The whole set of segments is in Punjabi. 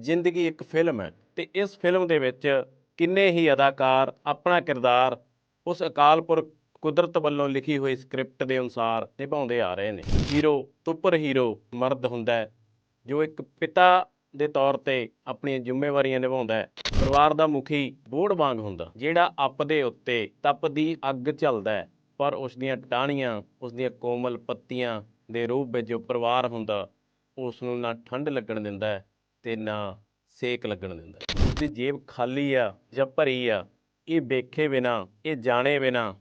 ਜ਼ਿੰਦਗੀ ਇੱਕ ਫਿਲਮ ਹੈ। ਤੇ ਇਸ ਫਿਲਮ ਦੇ ਵਿੱਚ ਕਿੰਨੇ ਹੀ ਅਦਾਕਾਰ ਆਪਣਾ ਕਿਰਦਾਰ ਉਸ ਅਕਾਲ ਪੁਰਖ ਕੁਦਰਤ ਵੱਲੋਂ ਲਿਖੀ ਹੋਈ ਸਕ੍ਰਿਪਟ ਦੇ ਅਨੁਸਾਰ ਨਿਭਾਉਂਦੇ ਆ ਰਹੇ ਨੇ। ਹੀਰੋ, ਸੁਪਰ ਹੀਰੋ ਮਰਦ ਹੁੰਦਾ ਜੋ ਇੱਕ ਪਿਤਾ ਦੇ ਤੌਰ ਤੇ ਆਪਣੀਆਂ ਜ਼ਿੰਮੇਵਾਰੀਆਂ ਨਿਭਾਉਂਦਾ ਪਰਿਵਾਰ ਦਾ ਮੁਖੀ ਬੋੜ ਵਾਂਗ ਹੁੰਦਾ, ਜਿਹੜਾ ਅੱਪ ਦੇ ਉੱਤੇ ਤਪ ਦੀ ਅੱਗ ਝੱਲਦਾ ਪਰ ਉਸ ਦੀਆਂ ਟਾਹਣੀਆਂ, ਉਸ ਦੀਆਂ ਕੋਮਲ ਪੱਤੀਆਂ ਦੇ ਰੂਪ ਵਿੱਚ ਜੋ ਪਰਿਵਾਰ ਹੁੰਦਾ, ਉਸ ਨੂੰ ਨਾ ਠੰਡ ਲੱਗਣ ਦਿੰਦਾ ਤੇ ਨਾ ਸੇਕ ਲੱਗਣ ਦਿੰਦਾ ਹੈ। ਉਸਦੀ ਜੇਬ ਖਾਲੀ ਆ ਜਾਂ ਭਰੀ ਆ, ਇਹ ਵੇਖੇ ਬਿਨਾ, ਇਹ ਜਾਣੇ ਬਿਨਾ,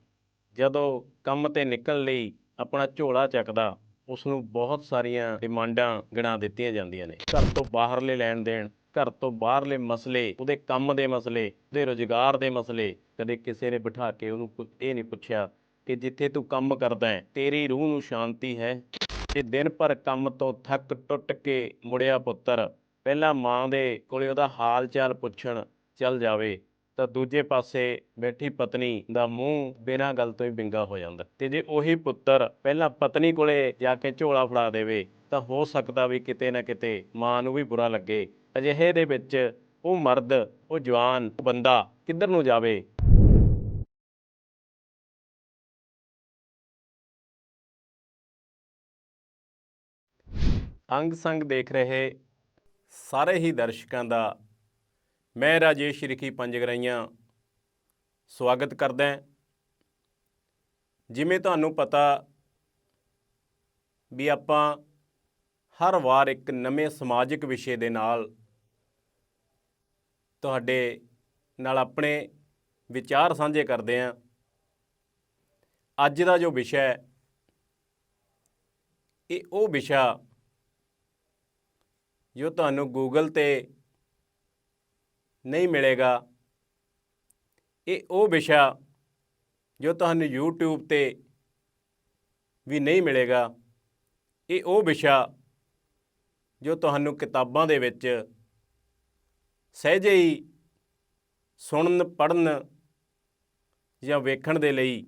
ਜਦੋਂ ਕੰਮ ਤੇ ਨਿਕਲਣ ਲਈ ਆਪਣਾ ਝੋਲਾ ਚੱਕਦਾ ਉਸ ਨੂੰ ਬਹੁਤ ਸਾਰੀਆਂ ਡਿਮਾਂਡਾਂ ਗਿਣਾ ਦਿੱਤੀਆਂ ਜਾਂਦੀਆਂ ਨੇ ਘਰ ਤੋਂ ਬਾਹਰਲੇ ਲੈਣ ਦੇਣ, ਘਰ ਤੋਂ ਬਾਹਰਲੇ ਮਸਲੇ, ਉਹਦੇ ਕੰਮ ਦੇ ਮਸਲੇ, ਉਹਦੇ ਰੋਜ਼ਗਾਰ ਦੇ ਮਸਲੇ, ਕਦੇ ਕਿਸੇ ਨੇ ਬਿਠਾ ਕੇ ਉਹਨੂੰ ਇਹ ਨਹੀਂ ਪੁੱਛਿਆ ਕਿ ਜਿੱਥੇ ਤੂੰ ਕੰਮ ਕਰਦਾ ਹੈ, ਤੇਰੀ ਰੂਹ ਨੂੰ ਸ਼ਾਂਤੀ ਹੈ ਇਹ ਦਿਨ ਭਰ ਕੰਮ ਤੋਂ ਥੱਕ ਟੁੱਟ ਕੇ ਮੁੜਿਆ ਪੁੱਤਰ ਪਹਿਲਾਂ ਮਾਂ ਦੇ ਕੋਲੇ ਉਹਦਾ ਹਾਲ ਚਾਲ ਪੁੱਛਣ ਚੱਲ ਜਾਵੇ, ਤਾਂ ਦੂਜੇ ਪਾਸੇ ਬੈਠੀ ਪਤਨੀ ਦਾ ਮੂੰਹ ਬਿਨਾਂ ਗੱਲ ਤੋਂ ਹੀ ਬਿੰਗਾ ਹੋ ਜਾਂਦਾ। ਤੇ ਜੇ ਉਹੀ ਪੁੱਤਰ ਪਹਿਲਾਂ ਪਤਨੀ ਕੋਲੇ ਜਾ ਕੇ ਝੋਲਾ ਫੜਾ ਦੇਵੇ, ਤਾਂ ਹੋ ਸਕਦਾ ਵੀ ਕਿਤੇ ਨਾ ਕਿਤੇ ਮਾਂ ਨੂੰ ਵੀ ਬੁਰਾ ਲੱਗੇ। ਅਜਿਹੇ ਦੇ ਵਿੱਚ ਉਹ ਮਰਦ, ਉਹ ਜਵਾਨ ਬੰਦਾ ਕਿੱਧਰ ਨੂੰ ਜਾਵੇ? ਅੰਗ ਸੰਗ ਦੇਖ ਰਹੇ ਸਾਰੇ ਹੀ ਦਰਸ਼ਕਾਂ ਦਾ ਮੈਂ ਰਾਜੇਸ਼ ਰਿਖੀ ਪੰਜਗਰਾਈਆਂ ਸਵਾਗਤ ਕਰਦਾ ਜਿਵੇਂ ਤੁਹਾਨੂੰ ਪਤਾ ਵੀ ਆਪਾਂ ਹਰ ਵਾਰ ਇੱਕ ਨਵੇਂ ਸਮਾਜਿਕ ਵਿਸ਼ੇ ਦੇ ਨਾਲ ਤੁਹਾਡੇ ਨਾਲ ਆਪਣੇ ਵਿਚਾਰ ਸਾਂਝੇ ਕਰਦੇ ਹਾਂ। ਅੱਜ ਦਾ ਜੋ ਵਿਸ਼ਾ ਹੈ, ਇਹ ਉਹ ਵਿਸ਼ਾ ਜੋ ਤੁਹਾਨੂੰ ਗੂਗਲ ਤੇ ਨਹੀਂ ਮਿਲੇਗਾ, ਇਹ ਉਹ ਵਿਸ਼ਾ ਜੋ ਤੁਹਾਨੂੰ YouTube ਤੇ ਵੀ ਨਹੀਂ ਮਿਲੇਗਾ, ਇਹ ਉਹ ਵਿਸ਼ਾ ਜੋ ਤੁਹਾਨੂੰ ਕਿਤਾਬਾਂ ਦੇ ਵਿੱਚ ਸਹਿਜੇ ਹੀ ਸੁਣਨ ਪੜਨ ਜਾਂ ਵੇਖਣ ਦੇ ਲਈ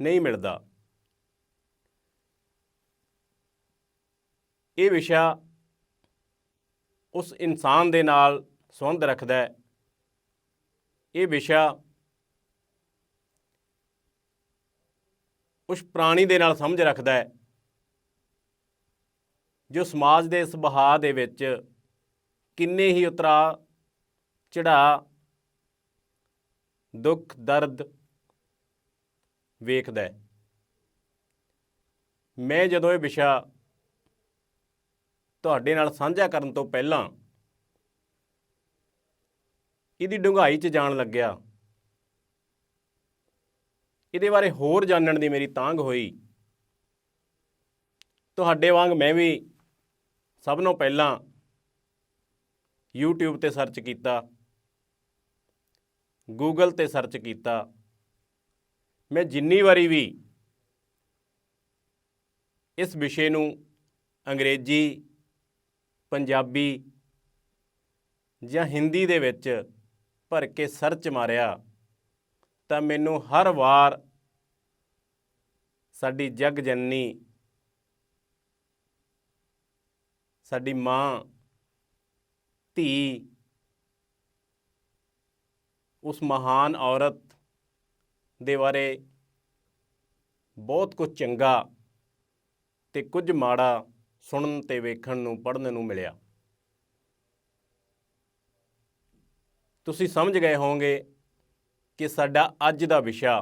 ਨਹੀਂ ਮਿਲਦਾ। ਇਹ ਵਿਸ਼ਾ ਉਸ ਇਨਸਾਨ ਦੇ ਨਾਲ ਸੰਬੰਧ ਰੱਖਦਾ ਹੈ। ਇਹ ਵਿਸ਼ਾ ਉਸ ਪ੍ਰਾਣੀ ਦੇ ਨਾਲ ਸਮਝ ਰੱਖਦਾ ਹੈ, ਜੋ ਸਮਾਜ ਦੇ ਸੁਭਾਅ ਦੇ ਵਿੱਚ ਕਿੰਨੇ ਹੀ ਉਤਰਾ ਚੜਾ ਦੁੱਖ, ਦਰਦ ਵੇਖਦਾ ਹੈ। ਮੈਂ ਜਦੋਂ ਇਹ ਵਿਸ਼ਾ ਤੁਹਾਡੇ ਨਾਲ ਸਾਂਝਾ ਕਰਨ ਤੋਂ ਪਹਿਲਾਂ ਇਹਦੀ ਡੂੰਘਾਈ 'ਚ ਜਾਣ ਲੱਗਿਆ। ਇਹਦੇ ਬਾਰੇ ਹੋਰ ਜਾਣਨ ਦੀ ਮੇਰੀ ਤਾਂਘ ਹੋਈ। ਤੁਹਾਡੇ ਵਾਂਗ ਮੈਂ ਵੀ ਸਭ ਤੋਂ ਪਹਿਲਾਂ YouTube ਤੇ ਸਰਚ ਕੀਤਾ, Google ਤੇ ਸਰਚ ਕੀਤਾ। ਮੈਂ ਜਿੰਨੀ ਵਾਰੀ ਵੀ ਇਸ ਵਿਸ਼ੇ ਨੂੰ ਅੰਗਰੇਜ਼ੀ ਪੰਜਾਬੀ ਜਾਂ ਹਿੰਦੀ ਦੇ ਵਿੱਚ ਭਰ ਕੇ ਸਰਚ ਮਾਰਿਆ, ਤਾਂ ਮੈਨੂੰ ਹਰ ਵਾਰ ਸਾਡੀ ਜਗ ਜਨਨੀ, ਸਾਡੀ ਮਾਂ, ਧੀ, ਉਸ ਮਹਾਨ ਔਰਤ ਦੇ ਬਾਰੇ ਬਹੁਤ ਕੁਝ ਚੰਗਾ ਤੇ ਕੁਝ ਮਾੜਾ ਸੁਣਨ ਤੇ ਵੇਖਣ ਨੂੰ, ਪੜ੍ਹਨ ਨੂੰ ਮਿਲਿਆ। ਤੁਸੀਂ ਸਮਝ ਗਏ ਹੋਵੋਗੇ ਕਿ ਸਾਡਾ ਅੱਜ ਦਾ ਵਿਸ਼ਾ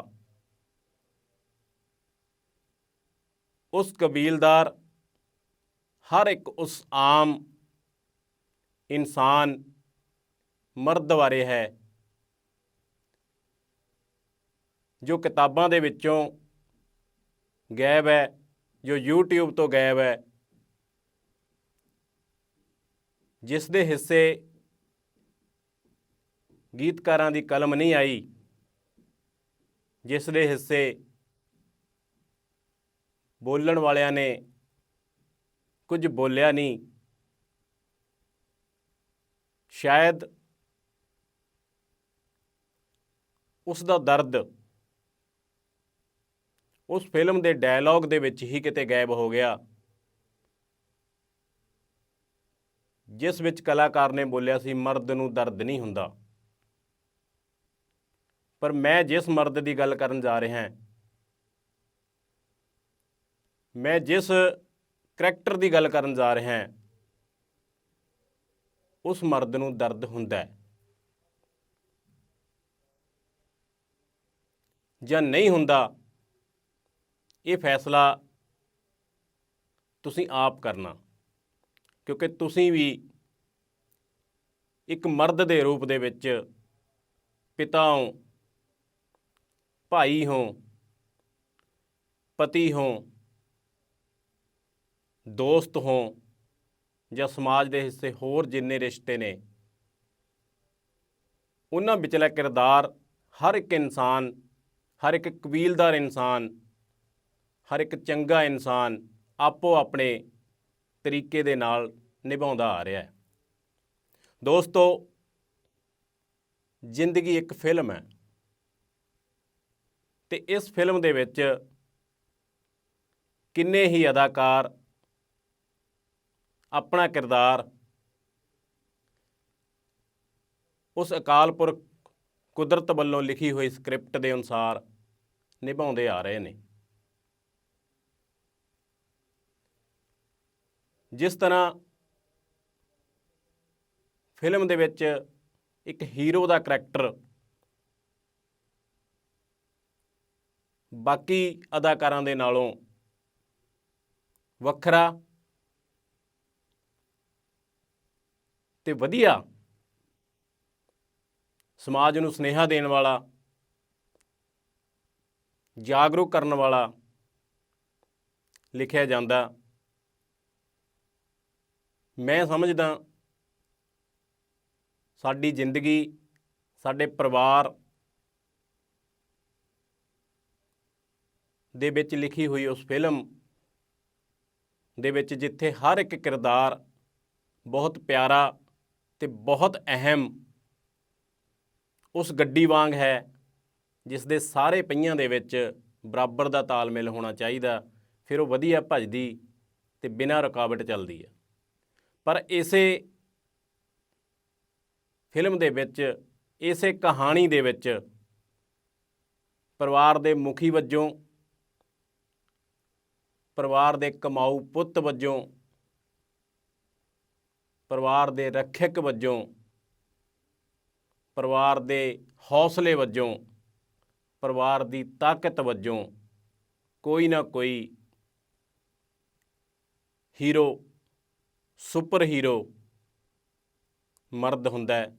ਉਸ ਕਬੀਲਦਾਰ, ਹਰ ਇੱਕ ਉਸ ਆਮ ਇਨਸਾਨ ਮਰਦ ਬਾਰੇ ਹੈ, ਜੋ ਕਿਤਾਬਾਂ ਦੇ ਵਿੱਚੋਂ ਗਾਇਬ ਹੈ, ਜੋ YouTube ਤੋਂ ਗਾਇਬ ਹੈ ਜਿਸ ਦੇ ਹਿੱਸੇ ਗੀਤਕਾਰਾਂ ਦੀ ਕਲਮ ਨਹੀਂ ਆਈ, ਜਿਸ ਦੇ ਹਿੱਸੇ ਬੋਲਣ ਵਾਲਿਆਂ ਨੇ ਕੁਝ ਬੋਲਿਆ ਨਹੀਂ, ਸ਼ਾਇਦ ਉਸ ਦਾ ਦਰਦ ਉਸ ਫਿਲਮ ਦੇ ਡਾਇਲੌਗ ਦੇ ਵਿੱਚ ਹੀ ਕਿਤੇ ਗਾਇਬ ਹੋ ਗਿਆ। ਜਿਸ ਵਿੱਚ ਕਲਾਕਾਰ ਨੇ ਬੋਲਿਆ ਸੀ, ਮਰਦ ਨੂੰ ਦਰਦ ਨਹੀਂ ਹੁੰਦਾ। ਪਰ ਮੈਂ ਜਿਸ ਮਰਦ ਦੀ ਗੱਲ ਕਰਨ ਜਾ ਰਿਹਾ ਹਾਂ, ਮੈਂ ਜਿਸ ਕਰੈਕਟਰ ਦੀ ਗੱਲ ਕਰਨ ਜਾ ਰਿਹਾ ਹਾਂ, ਉਸ ਮਰਦ ਨੂੰ ਦਰਦ ਹੁੰਦਾ ਹੈ। ਜਾਂ ਨਹੀਂ ਹੁੰਦਾ, ਇਹ ਫੈਸਲਾ ਤੁਸੀਂ ਆਪ ਕਰਨਾ। ਕਿਉਂਕਿ ਤੁਸੀਂ ਵੀ ਇੱਕ ਮਰਦ ਦੇ ਰੂਪ ਦੇ ਵਿੱਚ ਪਿਤਾ ਹੋ, ਭਾਈ ਹੋ, ਪਤੀ ਹੋ, ਦੋਸਤ ਹੋ ਜਾਂ ਸਮਾਜ ਦੇ ਹਿੱਸੇ ਹੋਰ ਜਿੰਨੇ ਰਿਸ਼ਤੇ ਨੇ, ਉਹਨਾਂ ਵਿਚਲਾ ਕਿਰਦਾਰ ਹਰ ਇੱਕ ਇਨਸਾਨ, ਹਰ ਇੱਕ ਕਬੀਲਦਾਰ ਇਨਸਾਨ, ਹਰ ਇੱਕ ਚੰਗਾ ਇਨਸਾਨ ਆਪੋ ਆਪਣੇ ਤਰੀਕੇ ਦੇ ਨਾਲ ਨਿਭਾਉਂਦਾ ਆ ਰਿਹਾ ਹੈ। ਦੋਸਤੋ, ਜ਼ਿੰਦਗੀ ਇੱਕ ਫਿਲਮ ਹੈ ਤੇ ਇਸ ਫਿਲਮ ਦੇ ਵਿੱਚ ਕਿੰਨੇ ਹੀ ਅਦਾਕਾਰ, ਆਪਣਾ ਕਿਰਦਾਰ, ਉਸ ਅਕਾਲ ਪੁਰਖ ਕੁਦਰਤ ਵੱਲੋਂ ਲਿਖੀ ਹੋਈ ਸਕ੍ਰਿਪਟ ਦੇ ਅਨੁਸਾਰ ਨਿਭਾਉਂਦੇ ਆ ਰਹੇ ਨੇ। ਜਿਸ ਤਰ੍ਹਾਂ ਫਿਲਮ ਦੇ ਵਿੱਚ ਇੱਕ ਹੀਰੋ ਦਾ ਕਰੈਕਟਰ, ਬਾਕੀ ਅਦਾਕਾਰਾਂ ਦੇ ਨਾਲੋਂ ਵੱਖਰਾ ਤੇ ਵਧੀਆ ਸਮਾਜ ਨੂੰ ਸਨੇਹਾ ਦੇਣ ਵਾਲਾ, ਜਾਗਰੂਕ ਕਰਨ ਵਾਲਾ ਲਿਖਿਆ ਜਾਂਦਾ ਮੈਂ ਸਮਝਦਾ ਸਾਡੀ ਜ਼ਿੰਦਗੀ, ਸਾਡੇ ਪਰਿਵਾਰ ਦੇ ਵਿੱਚ ਲਿਖੀ ਹੋਈ ਉਸ ਫਿਲਮ ਦੇ ਵਿੱਚ ਜਿੱਥੇ ਹਰ ਇੱਕ ਕਿਰਦਾਰ ਬਹੁਤ ਪਿਆਰਾ ਤੇ ਬਹੁਤ ਅਹਿਮ ਉਸ ਗੱਡੀ ਵਾਂਗ ਹੈ, ਜਿਸ ਦੇ ਸਾਰੇ ਪਹੀਆਂ ਦੇ ਵਿੱਚ ਬਰਾਬਰ ਦਾ ਤਾਲਮੇਲ ਹੋਣਾ ਚਾਹੀਦਾ, ਫਿਰ ਉਹ ਵਧੀਆ ਭੱਜਦੀ ਤੇ ਬਿਨਾਂ ਰੁਕਾਵਟ ਚੱਲਦੀ ਹੈ ਪਰ ਇਸੇ ਫਿਲਮ ਦੇ ਵਿੱਚ, ਇਸੇ ਕਹਾਣੀ ਦੇ ਵਿੱਚ ਪਰਿਵਾਰ ਦੇ ਮੁਖੀ ਵਜੋਂ, ਪਰਿਵਾਰ ਦੇ ਕਮਾਊ ਪੁੱਤ ਵਜੋਂ, ਪਰਿਵਾਰ ਦੇ ਰੱਖਿਅਕ ਵਜੋਂ, ਪਰਿਵਾਰ ਦੇ ਹੌਸਲੇ ਵਜੋਂ, ਪਰਿਵਾਰ ਦੀ ਤਾਕਤ ਵਜੋਂ ਕੋਈ ਨਾ ਕੋਈ ਹੀਰੋ ਸੁਪਰ ਹੀਰੋ ਮਰਦ ਹੁੰਦਾ ਹੈ,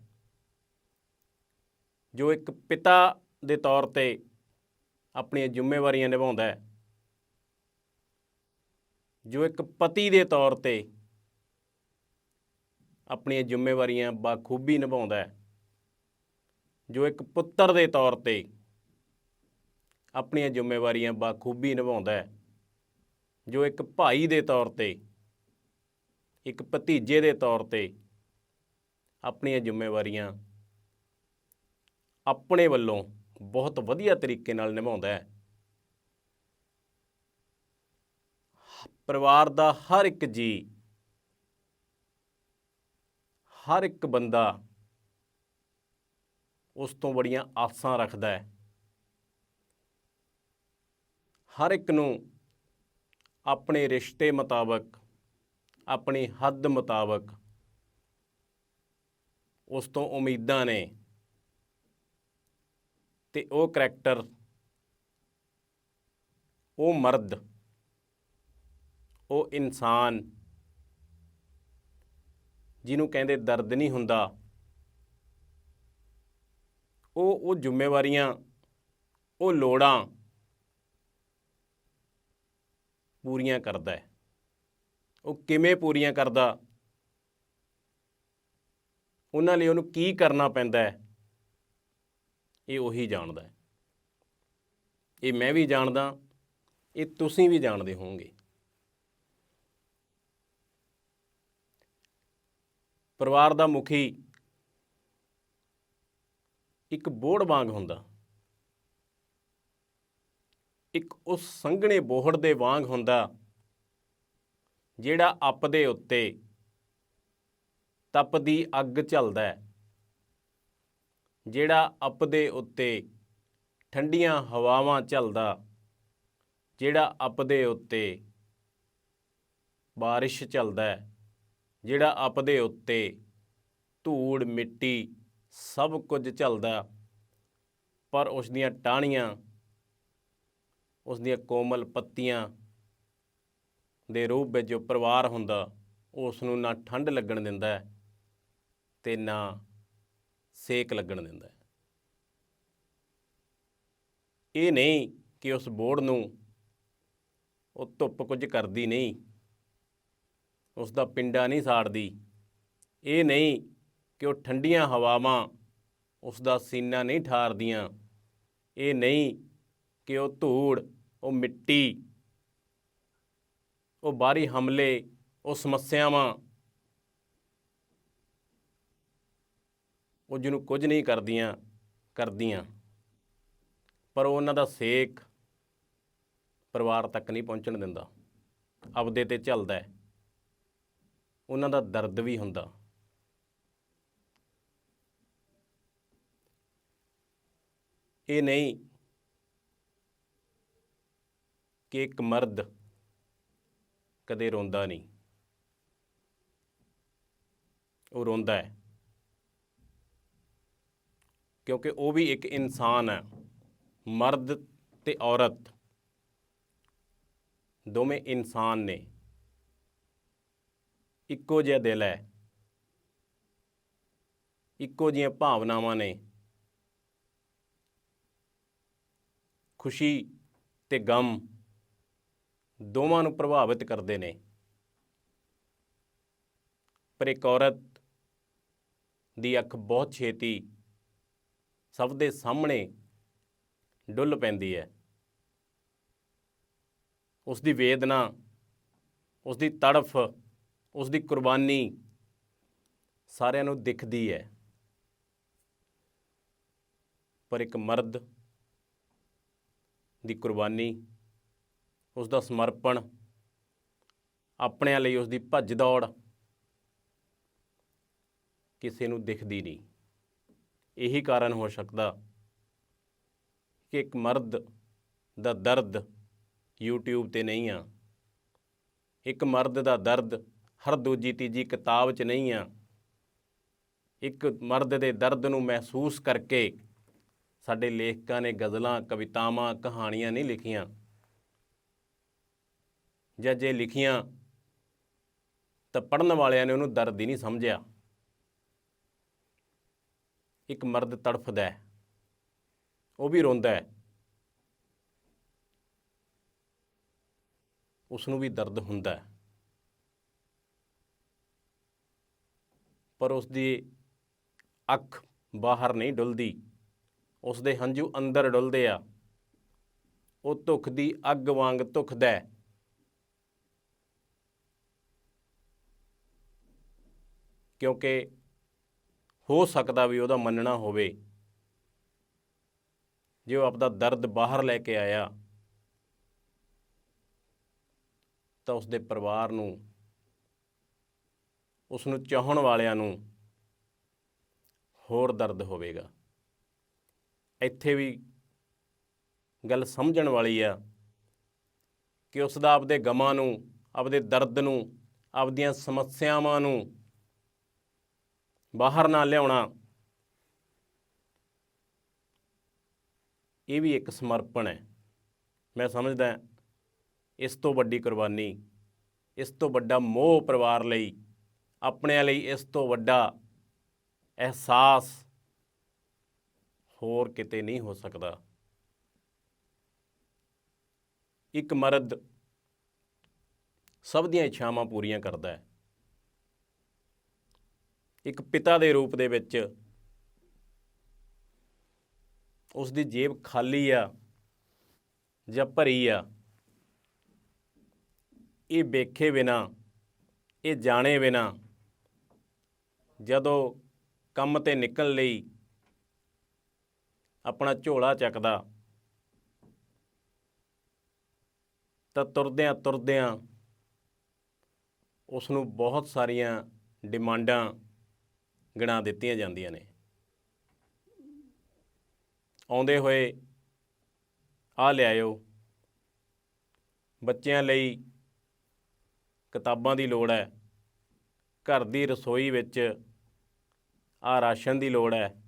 ਜੋ ਇੱਕ ਪਿਤਾ ਦੇ ਤੌਰ ਤੇ ਆਪਣੀਆਂ ਜ਼ਿੰਮੇਵਾਰੀਆਂ ਨਿਭਾਉਂਦਾ ਹੈ, ਜੋ ਇੱਕ ਪਤੀ ਦੇ ਤੌਰ ਤੇ ਆਪਣੀਆਂ ਜ਼ਿੰਮੇਵਾਰੀਆਂ ਬਾਖੂਬੀ ਨਿਭਾਉਂਦਾ ਹੈ, ਜੋ ਇੱਕ ਪੁੱਤਰ ਦੇ ਤੌਰ ਤੇ ਆਪਣੀਆਂ ਜ਼ਿੰਮੇਵਾਰੀਆਂ ਬਾਖੂਬੀ ਨਿਭਾਉਂਦਾ ਹੈ, ਜੋ ਇੱਕ ਭਾਈ ਦੇ ਤੌਰ ਤੇ ਇੱਕ ਭਤੀਜੇ ਦੇ ਤੌਰ ਤੇ ਆਪਣੀਆਂ ਜ਼ਿੰਮੇਵਾਰੀਆਂ ਆਪਣੇ ਵੱਲੋਂ ਬਹੁਤ ਵਧੀਆ ਤਰੀਕੇ ਨਾਲ ਨਿਭਾਉਂਦਾ ਹੈ। ਪਰਿਵਾਰ ਦਾ ਹਰ ਇੱਕ ਜੀ, ਹਰ ਇੱਕ ਬੰਦਾ ਉਸ ਤੋਂ ਬੜੀਆਂ ਆਸਾਂ ਰੱਖਦਾ ਹੈ। ਹਰ ਇੱਕ ਨੂੰ ਆਪਣੇ ਰਿਸ਼ਤੇ ਮੁਤਾਬਕ ਆਪਣੀ ਹੱਦ ਮੁਤਾਬਕ ਉਸ ਤੋਂ ਉਮੀਦਾਂ ਨੇ ਤੇ ਉਹ ਕਰੈਕਟਰ ਉਹ ਮਰਦ, ਉਹ ਇਨਸਾਨ ਜਿਹਨੂੰ ਕਹਿੰਦੇ ਦਰਦ ਨਹੀਂ ਹੁੰਦਾ, ਉਹ ਉਹ ਜ਼ਿੰਮੇਵਾਰੀਆਂ, ਉਹ ਲੋੜਾਂ ਪੂਰੀਆਂ ਕਰਦਾ ਹੈ। ਉਹ ਕਿਵੇਂ ਪੂਰੀਆਂ ਕਰਦਾ? ਉਹਨਾਂ ਲਈ ਉਹਨੂੰ ਕੀ ਕਰਨਾ ਪੈਂਦਾ ਹੈ? ਇਹ ਉਹੀ ਜਾਣਦਾ ਹੈ। ਇਹ ਮੈਂ ਵੀ ਜਾਣਦਾ, ਇਹ ਤੁਸੀਂ ਵੀ ਜਾਣਦੇ ਹੋਵੋਗੇ। ਪਰਿਵਾਰ ਦਾ ਮੁਖੀ ਇੱਕ ਬੋੜ ਵਾਂਗ ਹੁੰਦਾ। ਇੱਕ ਉਸ ਸੰਘਣੇ ਬੋਹੜ ਦੇ ਵਾਂਗ ਹੁੰਦਾ। ਜਿਹੜਾ ਅੱਪ ਦੇ ਉੱਤੇ ਤਪਦੀ ਅੱਗ ਝਲਦਾ ਹੈ, ਜਿਹੜਾ ਆਪਦੇ ਉੱਤੇ ਠੰਡੀਆਂ ਹਵਾਵਾਂ ਝਲਦਾ, ਜਿਹੜਾ ਆਪਦੇ ਉੱਤੇ ਬਾਰਿਸ਼ ਝਲਦਾ ਹੈ, ਜਿਹੜਾ ਆਪਦੇ ਉੱਤੇ ਧੂੜ, ਮਿੱਟੀ ਸਭ ਕੁਝ ਝਲਦਾ ਪਰ ਉਸ ਦੀਆਂ ਟਾਹਣੀਆਂ, ਉਸ ਦੀਆਂ ਕੋਮਲ ਪੱਤੀਆਂ ਦੇ ਰੂਪ ਵਿੱਚ ਜੋ ਪਰਿਵਾਰ ਹੁੰਦਾ ਉਸ ਨੂੰ ਨਾ ਠੰਡ ਲੱਗਣ ਦਿੰਦਾ ਹੈ ਤੇ ਨਾ ਸੇਕ ਲੱਗਣ ਦਿੰਦਾ ਹੈ। ਇਹ ਨਹੀਂ ਕਿ ਉਸ ਬੋਰਡ ਨੂੰ ਉਹ ਧੁੱਪ ਕੁਝ ਕਰਦੀ ਨਹੀਂ ਉਸ ਦਾ ਪਿੰਡਾ ਨਹੀਂ ਸਾੜਦੀ। ਇਹ ਨਹੀਂ ਕਿ ਉਹ ਠੰਡੀਆਂ ਹਵਾਵਾਂ ਉਸ ਦਾ ਸੀਨਾ ਨਹੀਂ ਠਾਰਦੀਆਂ। ਇਹ ਨਹੀਂ ਕਿ ਉਹ ਧੂੜ, ਉਹ ਮਿੱਟੀ ਉਹ ਬਾਹਰੀ ਹਮਲੇ, ਉਹ ਸਮੱਸਿਆਵਾਂ, ਉਹ ਜਿਹਨੂੰ ਕੁਝ ਨਹੀਂ ਕਰਦੀਆਂ ਕਰਦੀਆਂ। ਪਰ ਉਹਨਾਂ ਦਾ ਸੇਕ ਪਰਿਵਾਰ ਤੱਕ ਨਹੀਂ ਪਹੁੰਚਣ ਦਿੰਦਾ। ਆਪਦੇ ਤੇ ਚੱਲਦਾ ਉਹਨਾਂ ਦਾ ਦਰਦ ਵੀ ਹੁੰਦਾ। ਇਹ ਨਹੀਂ ਕਿ ਇੱਕ ਮਰਦ ਕਦੇ ਰੋਂਦਾ ਨਹੀਂ। ਉਹ ਰੋਂਦਾ ਹੈ। ਕਿਉਂਕਿ ਉਹ ਵੀ ਇੱਕ ਇਨਸਾਨ ਹੈ, ਮਰਦ ਤੇ ਔਰਤ। ਦੋਵੇਂ ਇਨਸਾਨ ਨੇ। ਇੱਕੋ ਜਿਹਾ ਦਿਲ ਹੈ। ਇੱਕੋ ਜਿਹੀਆਂ ਭਾਵਨਾਵਾਂ ਨੇ। ਖੁਸ਼ੀ ਤੇ ਗਮ ਦੋਵਾਂ ਨੂੰ ਪ੍ਰਭਾਵਿਤ ਕਰਦੇ ਨੇ। ਪਰ ਇੱਕ ਔਰਤ ਦੀ ਅੱਖ ਬਹੁਤ ਛੇਤੀ ਸਭ ਦੇ ਸਾਹਮਣੇ ਡੁੱਲ ਪੈਂਦੀ ਹੈ। ਉਸ ਦੀ ਵੇਦਨਾ ਉਸ ਦੀ ਤੜਫ ਉਸ ਦੀ ਕੁਰਬਾਨੀ ਸਾਰਿਆਂ ਨੂੰ ਦਿਖਦੀ ਹੈ। ਪਰ ਇੱਕ ਮਰਦ ਦੀ ਕੁਰਬਾਨੀ ਉਸ ਦਾ ਸਮਰਪਣ, ਆਪਣਿਆਂ ਲਈ ਉਸ ਦੀ ਭੱਜ ਦੌੜ ਕਿਸੇ ਨੂੰ ਦਿਖਦੀ ਨਹੀਂ। ਇਹੀ ਕਾਰਨ ਹੋ ਸਕਦਾ ਕਿ ਇੱਕ ਮਰਦ ਦਾ ਦਰਦ YouTube ਤੇ ਨਹੀਂ ਆ। ਇੱਕ ਮਰਦ ਦਾ ਦਰਦ ਹਰ ਦੂਜੀ, ਤੀਜੀ ਕਿਤਾਬ 'ਚ ਨਹੀਂ ਆ। ਇੱਕ ਮਰਦ ਦੇ ਦਰਦ ਨੂੰ ਮਹਿਸੂਸ ਕਰਕੇ ਸਾਡੇ ਲੇਖਕਾਂ ਨੇ ਗਜ਼ਲਾਂ, ਕਵਿਤਾਵਾਂ, ਕਹਾਣੀਆਂ ਨਹੀਂ ਲਿਖੀਆਂ। ਜਾਂ ਜੇ ਲਿਖੀਆਂ ਤਾਂ ਪੜਨ ਵਾਲਿਆਂ ਨੇ ਉਹਨੂੰ ਦਰਦ ਹੀ ਨਹੀਂ ਸਮਝਿਆ। ਇੱਕ ਮਰਦ ਤੜਫਦਾ ਹੈ, ਉਹ ਵੀ ਰੋਂਦਾ ਹੈ। ਉਸ ਨੂੰ ਵੀ ਦਰਦ ਹੁੰਦਾ ਹੈ। ਪਰ ਉਸ ਦੀ ਅੱਖ ਬਾਹਰ ਨਹੀਂ ਡੁੱਲਦੀ। ਉਸ ਦੇ ਹੰਝੂ ਅੰਦਰ ਡੁੱਲਦੇ ਆ। ਉਹ ਧੁੱਖ ਦੀ ਅੱਗ ਵਾਂਗ ਧੁਖਦਾ ਹੈ। ਕਿਉਂਕਿ ਹੋ ਸਕਦਾ ਵੀ ਉਹਦਾ ਮੰਨਣਾ ਹੋਵੇ। ਜੇ ਉਹ ਆਪਦਾ ਦਰਦ ਬਾਹਰ ਲੈ ਕੇ ਆਇਆ, ਤਾਂ ਉਸ ਦੇ ਪਰਿਵਾਰ ਨੂੰ ਉਸ ਨੂੰ ਚਾਹਣ ਵਾਲਿਆਂ ਨੂੰ ਹੋਰ ਦਰਦ ਹੋਵੇਗਾ। ਇੱਥੇ ਵੀ ਗੱਲ ਸਮਝਣ ਵਾਲੀ ਆ ਕਿ ਉਸ ਦਾ ਆਪਦੇ ਗਮਾਂ ਨੂੰ, ਆਪਦੇ ਦਰਦ ਨੂੰ, ਆਪਦੀਆਂ ਸਮੱਸਿਆਵਾਂ ਨੂੰ ਬਾਹਰ ਨਾ ਲਿਆਉਣਾ। ਇਹ ਵੀ ਇੱਕ ਸਮਰਪਣ ਹੈ। ਮੈਂ ਸਮਝਦਾ ਇਸ ਤੋਂ ਵੱਡੀ ਕੁਰਬਾਨੀ, ਇਸ ਤੋਂ ਵੱਡਾ ਮੋਹ ਪਰਿਵਾਰ ਲਈ, ਆਪਣਿਆਂ ਲਈ ਇਸ ਤੋਂ ਵੱਡਾ ਅਹਿਸਾਸ ਹੋਰ ਕਿਤੇ ਨਹੀਂ ਹੋ ਸਕਦਾ। ਇੱਕ ਮਰਦ ਸਭ ਦੀਆਂ ਇੱਛਾਵਾਂ ਪੂਰੀਆਂ ਕਰਦਾ ਹੈ। ਇੱਕ ਪਿਤਾ ਦੇ ਰੂਪ ਦੇ ਵਿੱਚ ਉਸ ਦੀ ਜੇਬ ਖਾਲੀ ਆ ਜਾਂ ਭਰੀ ਆ, ਇਹ ਵੇਖੇ ਬਿਨਾ, ਇਹ ਜਾਣੇ ਬਿਨਾ ਜਦੋਂ ਕੰਮ ਤੇ ਨਿਕਲਣ ਲਈ ਆਪਣਾ ਝੋਲਾ ਚੱਕਦਾ, ਤਾਂ ਤੁਰਦਿਆਂ ਤੁਰਦਿਆਂ ਉਸ ਨੂੰ ਬਹੁਤ ਸਾਰੀਆਂ ਡਿਮਾਂਡਾਂ ਗਿਣਾ ਦਿੱਤੀਆਂ ਜਾਂਦੀਆਂ ਨੇ। ਆਉਂਦੇ ਹੋਏ ਆ ਲਿਆਇਓ। ਬੱਚਿਆਂ ਲਈ ਕਿਤਾਬਾਂ ਦੀ ਲੋੜ ਹੈ। ਘਰ ਦੀ ਰਸੋਈ ਵਿੱਚ ਆ ਰਾਸ਼ਨ ਦੀ ਲੋੜ ਹੈ।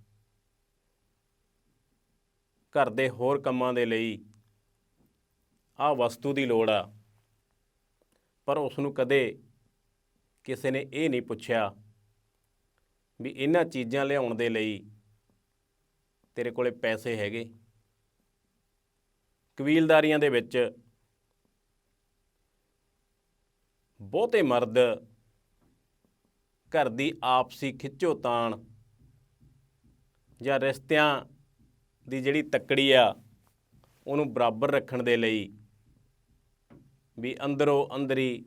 ਘਰ ਦੇ ਹੋਰ ਕੰਮਾਂ ਦੇ ਲਈ ਆ ਵਸਤੂ ਦੀ ਲੋੜ ਆ। ਪਰ ਉਸ ਨੂੰ ਕਦੇ ਕਿਸੇ ਨੇ ਇਹ ਨਹੀਂ ਪੁੱਛਿਆ ਵੀ ਇਹਨਾਂ ਚੀਜ਼ਾਂ ਲਿਆਉਣ ਦੇ ਲਈ ਤੇਰੇ ਕੋਲੇ ਪੈਸੇ ਹੈਗੇ। ਕਬੀਲਦਾਰੀਆਂ ਦੇ ਵਿੱਚ ਬਹੁਤੇ ਮਰਦ ਘਰ ਦੀ ਆਪਸੀ ਖਿੱਚੋ ਤਾਣ ਜਾਂ ਰਿਸ਼ਤਿਆਂ ਦੀ ਜਿਹੜੀ ਤੱਕੜੀ ਆ, ਉਹਨੂੰ ਬਰਾਬਰ ਰੱਖਣ ਦੇ ਲਈ ਵੀ ਅੰਦਰੋਂ ਅੰਦਰੀ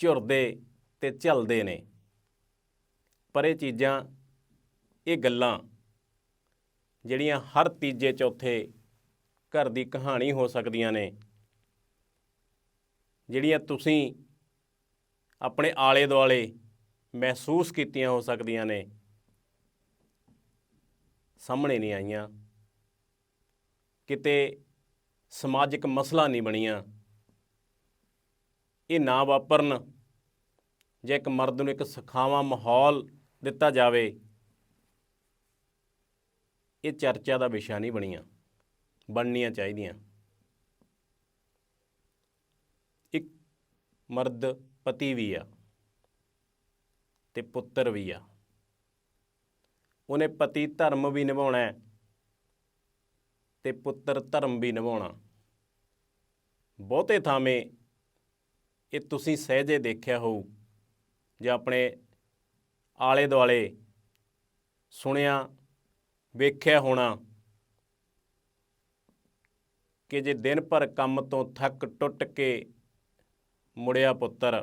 ਝੁਰਦੇ ਤੇ ਝਲਦੇ ਨੇ। ਪਰ ਇਹ ਚੀਜ਼ਾਂ, ਇਹ ਗੱਲਾਂ ਜਿਹੜੀਆਂ ਹਰ ਤੀਜੇ ਚੌਥੇ ਘਰ ਦੀ ਕਹਾਣੀ ਹੋ ਸਕਦੀਆਂ ਨੇ, ਜਿਹੜੀਆਂ ਤੁਸੀਂ ਆਪਣੇ ਆਲੇ ਦੁਆਲੇ ਮਹਿਸੂਸ ਕੀਤੀਆਂ ਹੋ ਸਕਦੀਆਂ ਨੇ, ਸਾਹਮਣੇ ਨਹੀਂ ਆਈਆਂ। ਕਿਤੇ ਸਮਾਜਿਕ ਮਸਲਾ ਨਹੀਂ ਬਣੀਆਂ। ਇਹ ਨਾ ਵਾਪਰਨ, ਜੇ ਇੱਕ ਮਰਦ ਨੂੰ ਇੱਕ ਸਖਾਵਾਂ ਮਾਹੌਲ ਦਿੱਤਾ ਜਾਵੇ। ਇਹ ਚਰਚਾ ਦਾ ਵਿਸ਼ਾ ਨਹੀਂ ਬਣੀਆਂ। ਬਣਨੀਆਂ ਚਾਹੀਦੀਆਂ। ਇੱਕ ਮਰਦ ਪਤੀ ਵੀ ਆ ਤੇ ਪੁੱਤਰ ਵੀ ਆ। ਉਹਨੇ ਪਤੀ ਧਰਮ ਵੀ ਨਿਭਾਉਣਾ ਹੈ ਤੇ ਪੁੱਤਰ ਧਰਮ ਵੀ ਨਿਭਾਉਣਾ। ਬਹੁਤੇ ਥਾਵੇਂ ਇਹ ਤੁਸੀਂ ਸਹਿਜੇ ਦੇਖਿਆ ਹੋਊ ਜਾਂ ਆਪਣੇ ਆਲੇ ਦੁਆਲੇ ਸੁਣਿਆ, ਵੇਖਿਆ ਹੋਣਾ ਕਿ ਜੇ ਦਿਨ ਭਰ ਕੰਮ ਤੋਂ ਥੱਕ ਟੁੱਟ ਕੇ ਮੁੜਿਆ ਪੁੱਤਰ,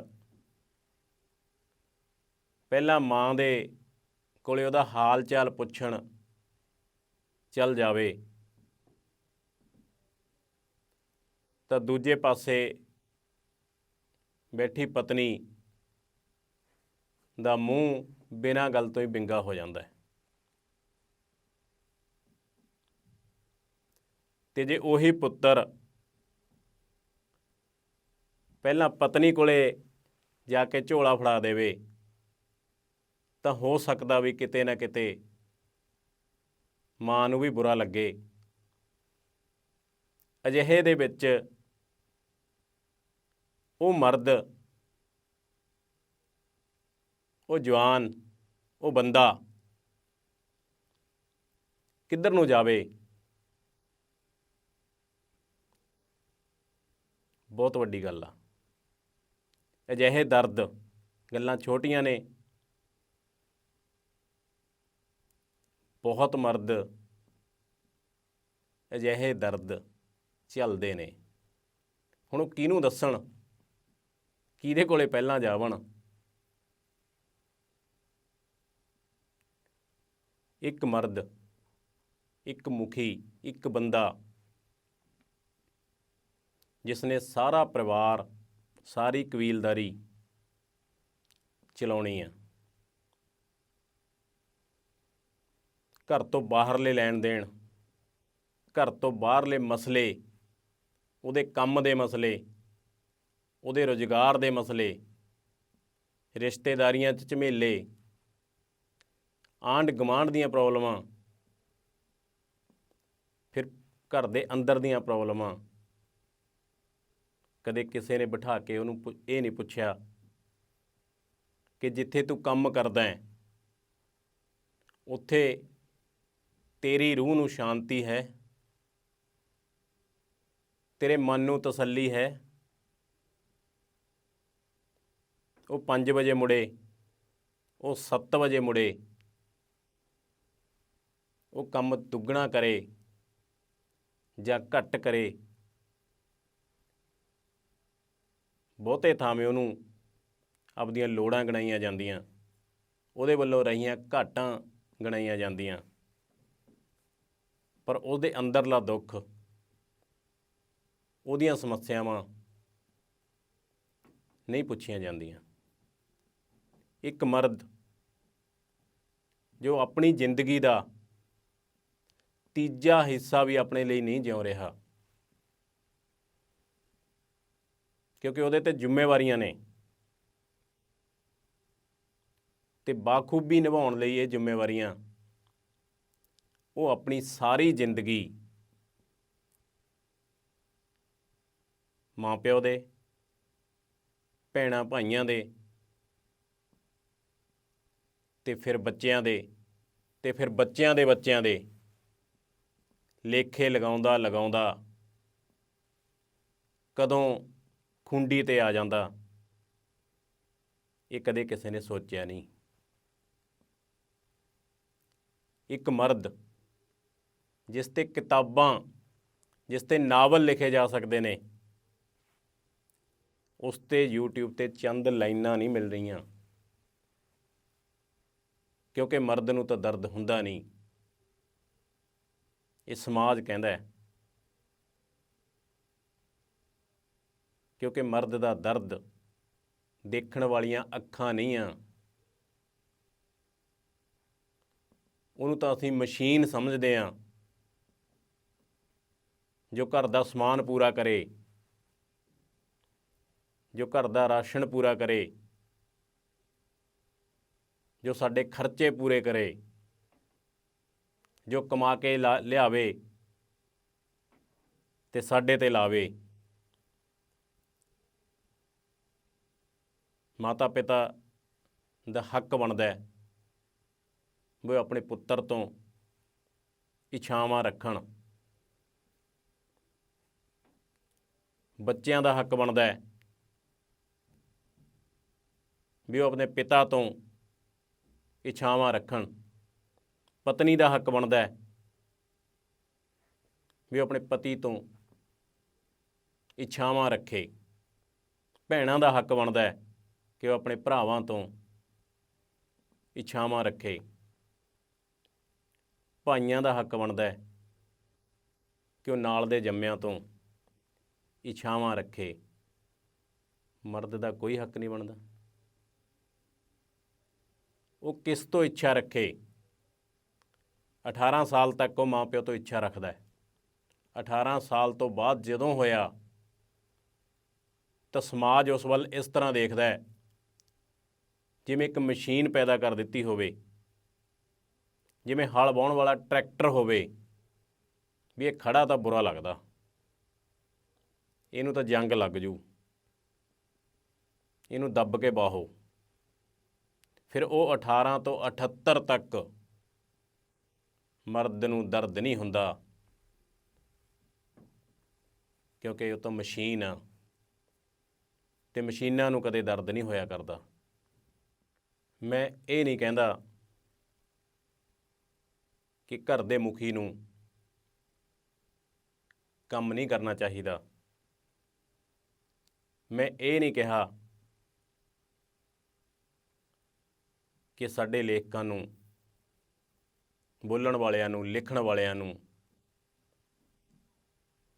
ਪਹਿਲਾਂ ਮਾਂ ਦੇ ਕੋਲੇ ਉਹਦਾ ਹਾਲ ਚਾਲ ਪੁੱਛਣ ਚੱਲ ਜਾਵੇ, ਤਾਂ ਦੂਜੇ ਪਾਸੇ ਬੈਠੀ ਪਤਨੀ ਦਾ ਮੂੰਹ ਬਿਨਾਂ ਗੱਲ ਤੋਂ ਹੀ ਬਿੰਗਾ ਹੋ ਜਾਂਦਾ ਹੈ। ਤੇ ਜੇ ਉਹੀ ਪੁੱਤਰ ਪਹਿਲਾਂ ਪਤਨੀ ਕੋਲੇ ਜਾ ਕੇ ਝੋਲਾ ਫੜਾ ਦੇਵੇ, ਤਾਂ ਹੋ ਸਕਦਾ ਵੀ ਕਿਤੇ ਨਾ ਕਿਤੇ ਮਾਂ ਨੂੰ ਵੀ ਬੁਰਾ ਲੱਗੇ। ਅਜਿਹੇ ਦੇ ਵਿੱਚ ਉਹ ਮਰਦ ਉਹ ਜਵਾਨ, ਉਹ ਬੰਦਾ ਕਿੱਧਰ ਨੂੰ ਜਾਵੇ? ਬਹੁਤ ਵੱਡੀ ਗੱਲ ਆ। ਅਜਿਹੇ ਦਰਦ ਗੱਲਾਂ ਛੋਟੀਆਂ ਨੇ। ਬਹੁਤ ਮਰਦ ਅਜਿਹੇ ਦਰਦ ਝੱਲਦੇ ਨੇ। ਹੁਣ ਉਹ ਕਿਹਨੂੰ ਦੱਸਣ? ਕਿਹਦੇ ਕੋਲੇ ਪਹਿਲਾਂ ਜਾਵਣ? ਇੱਕ ਮਰਦ, ਇੱਕ ਮੁਖੀ, ਇੱਕ ਬੰਦਾ ਜਿਸ ਨੇ ਸਾਰਾ ਪਰਿਵਾਰ, ਸਾਰੀ ਕਬੀਲਦਾਰੀ ਚਲਾਉਣੀ ਹੈ। ਘਰ ਤੋਂ ਬਾਹਰਲੇ ਲੈਣ ਦੇਣ, ਘਰ ਤੋਂ ਬਾਹਰਲੇ ਮਸਲੇ, ਉਹਦੇ ਕੰਮ ਦੇ ਮਸਲੇ, ਉਹਦੇ ਰੁਜ਼ਗਾਰ ਦੇ ਮਸਲੇ, ਰਿਸ਼ਤੇਦਾਰੀਆਂ 'ਚ ਝਮੇਲੇ ਆਂਢ ਗੁਆਂਢ ਦੀਆਂ ਪ੍ਰੋਬਲਮਾਂ, ਫਿਰ ਘਰ ਦੇ ਅੰਦਰ ਦੀਆਂ ਪ੍ਰੋਬਲਮਾਂ। ਕਦੇ ਕਿਸੇ ਨੇ ਬਿਠਾ ਕੇ ਉਹਨੂੰ ਪੁ- ਇਹ ਨਹੀਂ ਪੁੱਛਿਆ ਕਿ ਜਿੱਥੇ ਤੂੰ ਕੰਮ ਕਰਦਾ ਹੈ, ਉੱਥੇ ਤੇਰੀ ਰੂਹ ਨੂੰ ਸ਼ਾਂਤੀ ਹੈ, ਤੇਰੇ ਮਨ ਨੂੰ ਤਸੱਲੀ ਹੈ। ਉਹ 5 ਵਜੇ ਮੁੜੇ, ਉਹ 7 ਵਜੇ ਮੁੜੇ। ਉਹ ਕੰਮ ਦੁੱਗਣਾ ਕਰੇ ਜਾਂ ਘੱਟ ਕਰੇ। ਬਹੁਤੇ ਥਾਵੇਂ ਉਹਨੂੰ ਆਪਦੀਆਂ ਲੋੜਾਂ ਗਣਾਈਆਂ ਜਾਂਦੀਆਂ। ਉਹਦੇ ਵੱਲੋਂ ਰਹੀਆਂ ਘਾਟਾਂ ਗਣਾਈਆਂ ਜਾਂਦੀਆਂ। ਪਰ ਉਹਦੇ ਅੰਦਰਲਾ ਦੁੱਖ, ਉਹਦੀਆਂ ਸਮੱਸਿਆਵਾਂ ਨਹੀਂ ਪੁੱਛੀਆਂ ਜਾਂਦੀਆਂ। ਇੱਕ ਮਰਦ ਜੋ ਆਪਣੀ ਜ਼ਿੰਦਗੀ ਦਾ ਤੀਜਾ ਹਿੱਸਾ ਵੀ ਆਪਣੇ ਲਈ ਨਹੀਂ ਜਿਉ ਰਿਹਾ। ਕਿਉਂਕਿ ਉਹਦੇ ਤੇ ਜ਼ਿੰਮੇਵਾਰੀਆਂ ਨੇ। ਤੇ ਬਾਖੂਬੀ ਨਿਭਾਉਣ ਲਈ ਇਹ ਜ਼ਿੰਮੇਵਾਰੀਆਂ, ਉਹ ਆਪਣੀ ਸਾਰੀ ਜ਼ਿੰਦਗੀ ਮਾਪਿਓ ਦੇ, ਭੈਣਾਂ ਭਾਈਆਂ ਦੇ, ਤੇ ਫਿਰ ਬੱਚਿਆਂ ਦੇ, ਤੇ ਫਿਰ ਬੱਚਿਆਂ ਦੇ ਬੱਚਿਆਂ ਦੇ ਲੇਖੇ ਲਗਾਉਂਦਾ ਲਗਾਉਂਦਾ ਕਦੋਂ ਖੁੰਡੀ ਤੇ ਆ ਜਾਂਦਾ, ਇਹ ਕਦੇ ਕਿਸੇ ਨੇ ਸੋਚਿਆ ਨਹੀਂ। ਇੱਕ ਮਰਦ ਜਿਸ ਤੇ ਕਿਤਾਬਾਂ, ਜਿਸ ਤੇ ਨਾਵਲ ਲਿਖੇ ਜਾ ਸਕਦੇ ਨੇ, ਉਸ ਤੇ YouTube ਤੇ ਚੰਦ ਲਾਈਨਾਂ ਨਹੀਂ ਮਿਲ ਰਹੀਆਂ, ਕਿਉਂਕਿ ਮਰਦ ਨੂੰ ਤਾਂ ਦਰਦ ਹੁੰਦਾ ਨਹੀਂ। ਇਹ ਸਮਾਜ ਕਹਿੰਦਾ ਹੈ। ਕਿਉਂਕਿ ਮਰਦ ਦਾ ਦਰਦ ਦੇਖਣ ਵਾਲੀਆਂ ਅੱਖਾਂ ਨਹੀਂ ਆ। ਉਹਨੂੰ ਤਾਂ ਅਸੀਂ ਮਸ਼ੀਨ ਸਮਝਦੇ ਆ। ਜੋ ਘਰ ਦਾ ਸਮਾਨ ਪੂਰਾ ਕਰੇ, ਜੋ ਘਰ ਦਾ ਰਾਸ਼ਨ ਪੂਰਾ ਕਰੇ, ਜੋ ਸਾਡੇ ਖਰਚੇ ਪੂਰੇ ਕਰੇ ਜੋ ਕਮਾ ਕੇ ਲਾ- ਲਿਆਵੇ ਤੇ ਸਾਡੇ ਤੇ ਲਾਵੇ। ਮਾਤਾ ਪਿਤਾ ਦਾ ਹੱਕ ਬਣਦਾ ਹੈ ਵੀ ਉਹ ਆਪਣੇ ਪੁੱਤਰ ਤੋਂ ਇੱਛਾਵਾਂ ਰੱਖਣ। ਬੱਚਿਆਂ ਦਾ ਹੱਕ ਬਣਦਾ ਹੈ ਵੀ ਉਹ ਆਪਣੇ ਪਿਤਾ ਤੋਂ ਇੱਛਾਵਾਂ ਰੱਖਣ। ਪਤਨੀ ਦਾ ਹੱਕ ਬਣਦਾ ਹੈ। ਵੀ ਉਹ ਆਪਣੇ ਪਤੀ ਤੋਂ ਇੱਛਾਵਾਂ ਰੱਖੇ। ਭੈਣਾਂ ਦਾ ਹੱਕ ਬਣਦਾ ਹੈ ਕਿ ਉਹ ਆਪਣੇ ਭਰਾਵਾਂ ਤੋਂ ਇੱਛਾਵਾਂ ਰੱਖੇ। ਭਾਈਆਂ ਦਾ ਹੱਕ ਬਣਦਾ ਹੈ ਕਿ ਉਹ ਨਾਲ ਦੇ ਜੰਮਿਆਂ ਤੋਂ ਇੱਛਾਵਾਂ ਰੱਖੇ। ਮਰਦ ਦਾ ਕੋਈ ਹੱਕ ਨਹੀਂ ਬਣਦਾ। ਉਹ ਕਿਸ ਤੋਂ ਇੱਛਾ ਰੱਖੇ? 18 ਸਾਲ ਤੱਕ ਉਹ ਮਾਪਿਓ ਤੋਂ ਇੱਛਾ ਰੱਖਦਾ ਹੈ। 18 ਸਾਲ ਤੋਂ ਬਾਅਦ ਜਦੋਂ ਹੋਇਆ, ਤਾਂ ਸਮਾਜ ਉਸ ਵੱਲ ਇਸ ਤਰ੍ਹਾਂ ਦੇਖਦਾ ਹੈ, ਜਿਵੇਂ ਇੱਕ ਮਸ਼ੀਨ ਪੈਦਾ ਕਰ ਦਿੱਤੀ ਹੋਵੇ, ਜਿਵੇਂ ਹਲ ਵਾਹੁਣ ਵਾਲਾ ਟਰੈਕਟਰ ਹੋਵੇ, ਵੀ ਇਹ ਖੜਾ ਤਾਂ ਬੁਰਾ ਲੱਗਦਾ। ਇਹਨੂੰ ਤਾਂ ਜੰਗ ਲੱਗ ਜੂ। ਇਹਨੂੰ ਦੱਬ ਕੇ ਬਾਹੋ। ਫਿਰ ਉਹ 18 ਤੋਂ 78 ਤੱਕ ਮਰਦ ਨੂੰ ਦਰਦ ਨਹੀਂ ਹੁੰਦਾ। ਕਿਉਂਕਿ ਉਹ ਤਾਂ ਮਸ਼ੀਨ ਆ ਤੇ ਮਸ਼ੀਨਾਂ ਨੂੰ ਕਦੇ ਦਰਦ ਨਹੀਂ ਹੋਇਆ ਕਰਦਾ। ਮੈਂ ਇਹ ਨਹੀਂ ਕਹਿੰਦਾ ਕਿ ਘਰ ਦੇ ਮੁਖੀ ਨੂੰ ਕੰਮ ਨਹੀਂ ਕਰਨਾ ਚਾਹੀਦਾ। ਮੈਂ ਇਹ ਨਹੀਂ ਕਿਹਾ ਕਿ ਸਾਡੇ ਲੇਖਕਾਂ ਨੂੰ ਬੋਲਣ ਵਾਲਿਆਂ ਨੂੰ, ਲਿਖਣ ਵਾਲਿਆਂ ਨੂੰ,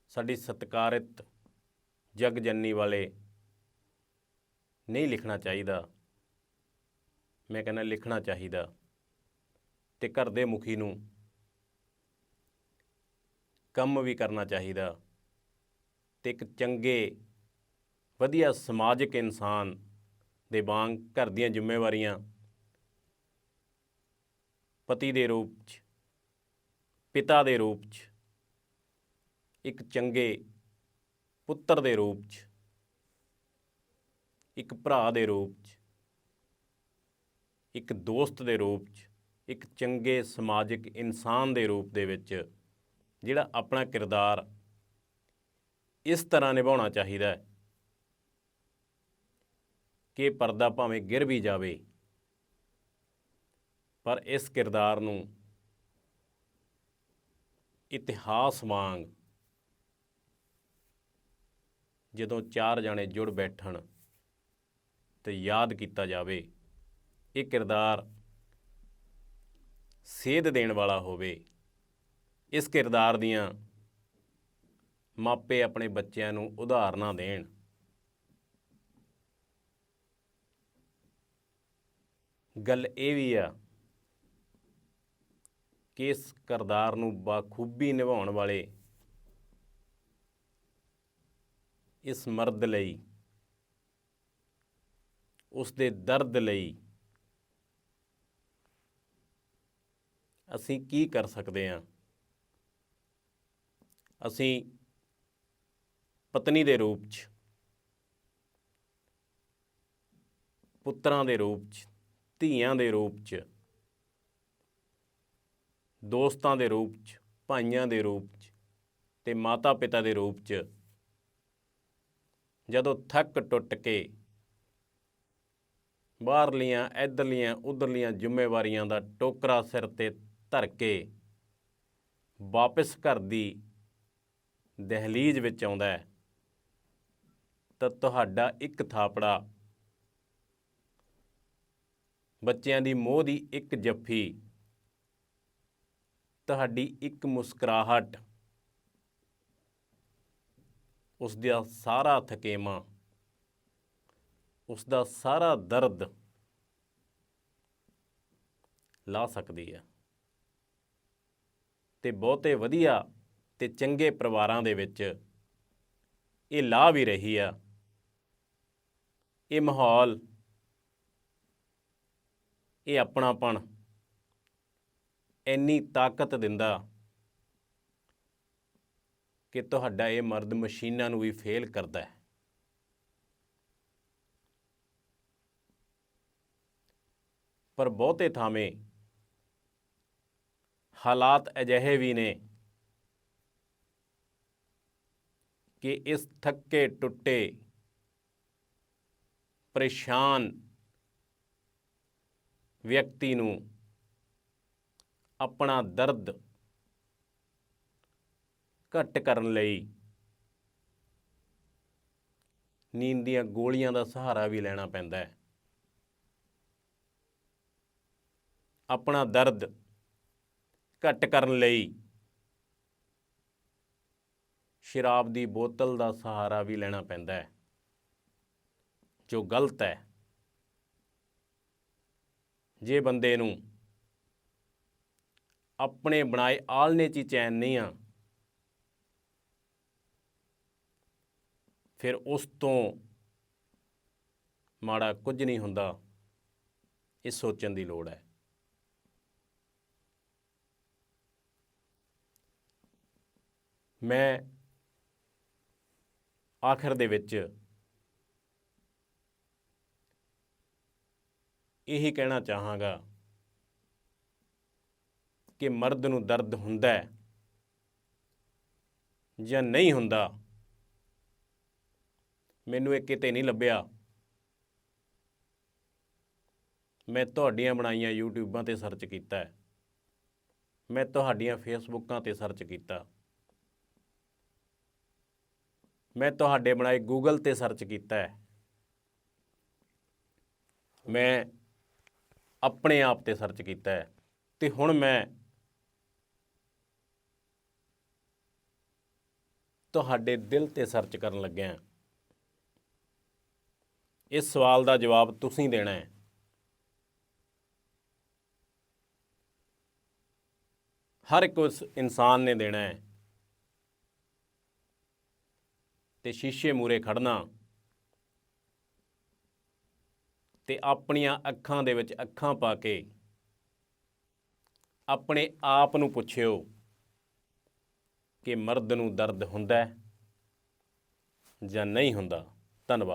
ਸਾਡੀ ਸਤਿਕਾਰਿਤ ਜਗ ਜੰਨੀ ਵਾਲੇ ਨਹੀਂ ਲਿਖਣਾ ਚਾਹੀਦਾ। ਮੈਂ ਕਹਿੰਦਾ ਲਿਖਣਾ ਚਾਹੀਦਾ ਤੇ ਘਰ ਦੇ ਮੁਖੀ ਨੂੰ ਕੰਮ ਵੀ ਕਰਨਾ ਚਾਹੀਦਾ ਤੇ ਇੱਕ ਚੰਗੇ, ਵਧੀਆ ਸਮਾਜਿਕ ਇਨਸਾਨ ਦੇ ਵਾਂਗ ਘਰ ਦੀਆਂ ਜ਼ਿੰਮੇਵਾਰੀਆਂ ਪਤੀ ਦੇ ਰੂਪ 'ਚ, ਪਿਤਾ ਦੇ ਰੂਪ 'ਚ, ਇੱਕ ਚੰਗੇ ਪੁੱਤਰ ਦੇ ਰੂਪ 'ਚ, ਇੱਕ ਭਰਾ ਦੇ ਰੂਪ 'ਚ, ਇੱਕ ਦੋਸਤ ਦੇ ਰੂਪ 'ਚ, ਇੱਕ ਚੰਗੇ ਸਮਾਜਿਕ ਇਨਸਾਨ ਦੇ ਰੂਪ ਦੇ ਵਿੱਚ ਜਿਹੜਾ ਆਪਣਾ ਕਿਰਦਾਰ ਇਸ ਤਰ੍ਹਾਂ ਨਿਭਾਉਣਾ ਚਾਹੀਦਾ ਹੈ ਕਿ ਪਰਦਾ ਭਾਵੇਂ ਗਿਰ ਵੀ ਜਾਵੇ ਪਰ ਇਸ ਕਿਰਦਾਰ ਨੂੰ ਇਤਿਹਾਸ ਵਾਂਗ ਜਦੋਂ ਚਾਰ ਜਾਣੇ ਜੁੜ ਬੈਠਣ ਤੇ ਯਾਦ ਕੀਤਾ ਜਾਵੇ, ਇਹ ਕਿਰਦਾਰ ਸੇਧ ਦੇਣ ਵਾਲਾ ਹੋਵੇ, ਇਸ ਕਿਰਦਾਰ ਦੀਆਂ ਮਾਪੇ ਆਪਣੇ ਬੱਚਿਆਂ ਨੂੰ ਉਦਾਹਰਨਾਂ ਦੇਣ। ਗੱਲ ਇਹ ਵੀ ਆ ਕਿ ਇਸ ਕਿਰਦਾਰ ਨੂੰ ਬਾਖੂਬੀ ਨਿਭਾਉਣ ਵਾਲੇ ਇਸ ਮਰਦ ਲਈ, ਉਸ ਦੇ ਦਰਦ ਲਈ ਅਸੀਂ ਕੀ ਕਰ ਸਕਦੇ ਹਾਂ? ਅਸੀਂ ਪਤਨੀ ਦੇ ਰੂਪ 'ਚ, ਪੁੱਤਰਾਂ ਦੇ ਰੂਪ 'ਚ, ਧੀਆਂ ਦੇ ਰੂਪ 'ਚ ਦੋਸਤਾਂ ਦੇ ਰੂਪ 'ਚ, ਭਾਈਆਂ ਦੇ ਰੂਪ 'ਚ ਤੇ ਮਾਤਾ ਪਿਤਾ ਦੇ ਰੂਪ 'ਚ ਜਦੋਂ ਥੱਕ ਟੁੱਟ ਕੇ ਬਾਹਰਲੀਆਂ, ਇੱਧਰਲੀਆਂ, ਉਧਰਲੀਆਂ ਜ਼ਿੰਮੇਵਾਰੀਆਂ ਦਾ ਟੋਕਰਾ ਸਿਰ ਤੇ ਧਰ ਕੇ ਵਾਪਸ ਘਰ ਦੀ ਦਹਲੀਜ਼ ਵਿੱਚ ਆਉਂਦਾ ਹੈ, ਤਾਂ ਤੁਹਾਡਾ ਇੱਕ ਥਾਪੜਾ ਬੱਚਿਆਂ ਦੀ ਮੋਹ ਦੀ ਇੱਕ ਜੱਫੀ ਤੁਹਾਡੀ ਇੱਕ ਮੁਸਕਰਾਹਟ। ਉਸ ਦਾ ਸਾਰਾ ਥਕੇਮਾ ਉਸ ਦਾ ਸਾਰਾ ਦਰਦ ਲਾ ਸਕਦੀ ਹੈ। ਤੇ ਬਹੁਤੇ ਵਧੀਆ ਤੇ ਚੰਗੇ ਪਰਿਵਾਰਾਂ ਦੇ ਵਿੱਚ ਇਹ ਲਾ ਵੀ ਰਹੀ ਆ। ਇਹ ਮਾਹੌਲ, ਇਹ ਆਪਣਾਪਣ ਇੰਨੀ ਤਾਕਤ ਦਿੰਦਾ ਕਿ ਤੁਹਾਡਾ ਇਹ ਮਰਦ ਮਸ਼ੀਨਾਂ ਨੂੰ ਵੀ ਫੇਲ ਕਰਦਾ ਹੈ। ਪਰ ਬਹੁਤੇ ਥਾਵੇਂ ਹਾਲਾਤ ਅਜਿਹੇ ਵੀ ਨੇ ਕਿ ਇਸ ਥੱਕੇ ਟੁੱਟੇ, ਪਰੇਸ਼ਾਨ ਵਿਅਕਤੀ ਨੂੰ ਆਪਣਾ ਦਰਦ ਘੱਟ ਕਰਨ ਲਈ ਨੀਂਦ ਦੀਆਂ ਗੋਲੀਆਂ ਦਾ ਸਹਾਰਾ ਵੀ ਲੈਣਾ ਪੈਂਦਾ ਹੈ। ਆਪਣਾ ਦਰਦ ਘੱਟ ਕਰਨ ਲਈ ਸ਼ਰਾਬ ਦੀ ਬੋਤਲ ਦਾ ਸਹਾਰਾ ਵੀ ਲੈਣਾ ਪੈਂਦਾ ਹੈ। ਜੋ ਗਲਤ ਹੈ, ਜੇ ਬੰਦੇ ਨੂੰ ਆਪਣੇ ਬਣਾਏ ਆਲਣੇ 'ਚ ਹੀ ਚੈਨ ਨਹੀਂ ਆ। ਫਿਰ ਉਸ ਤੋਂ ਮਾੜਾ ਕੁਝ ਨਹੀਂ ਹੁੰਦਾ। ਇਹ ਸੋਚਣ ਦੀ ਲੋੜ ਹੈ। ਮੈਂ ਆਖਰ ਦੇ ਵਿੱਚ ਇਹੀ ਕਹਿਣਾ ਚਾਹਾਂਗਾ ਕਿ ਮਰਦ ਨੂੰ ਦਰਦ ਹੁੰਦਾ ਹੈ ਜਾਂ ਨਹੀਂ ਹੁੰਦਾ, ਮੈਨੂੰ ਇਹ ਕਿਤੇ ਨਹੀਂ ਲੱਭਿਆ। ਮੈਂ ਤੁਹਾਡੀਆਂ ਬਣਾਈਆਂ ਯੂਟਿਊਬਾਂ ਤੇ ਸਰਚ ਕੀਤਾ ਹੈ। ਮੈਂ ਤੁਹਾਡੀਆਂ ਫੇਸਬੁੱਕਾਂ ਤੇ ਸਰਚ ਕੀਤਾ। ਮੈਂ ਤੁਹਾਡੇ ਬਣਾਏ ਗੂਗਲ ਤੇ ਸਰਚ ਕੀਤਾ ਹੈ। ਮੈਂ ਆਪਣੇ ਆਪ ਤੇ ਸਰਚ ਕੀਤਾ ਹੈ। ਤੇ ਹੁਣ ਮੈਂ ਤੁਹਾਡੇ ਦਿਲ ਤੇ ਸਰਚ ਕਰਨ ਲੱਗਿਆ ਇਸ ਸਵਾਲ ਦਾ ਜਵਾਬ ਤੁਸੀਂ ਦੇਣਾ ਹੈ। ਹਰ ਇੱਕ ਉਸ ਇਨਸਾਨ ਨੇ ਦੇਣਾ ਹੈ। ਤੇ ਸ਼ੀਸ਼ੇ ਮੂਰੇ ਖੜਨਾ ਤੇ ਆਪਣੀਆਂ ਅੱਖਾਂ ਦੇ ਵਿੱਚ ਅੱਖਾਂ ਪਾ ਕੇ ਆਪਣੇ ਆਪ ਨੂੰ ਪੁੱਛਿਓ। ਕਿ ਮਰਦ ਨੂੰ ਦਰਦ ਹੁੰਦਾ ਹੈ ਜਾਂ ਨਹੀਂ ਹੁੰਦਾ? ਧੰਨਵਾਦ।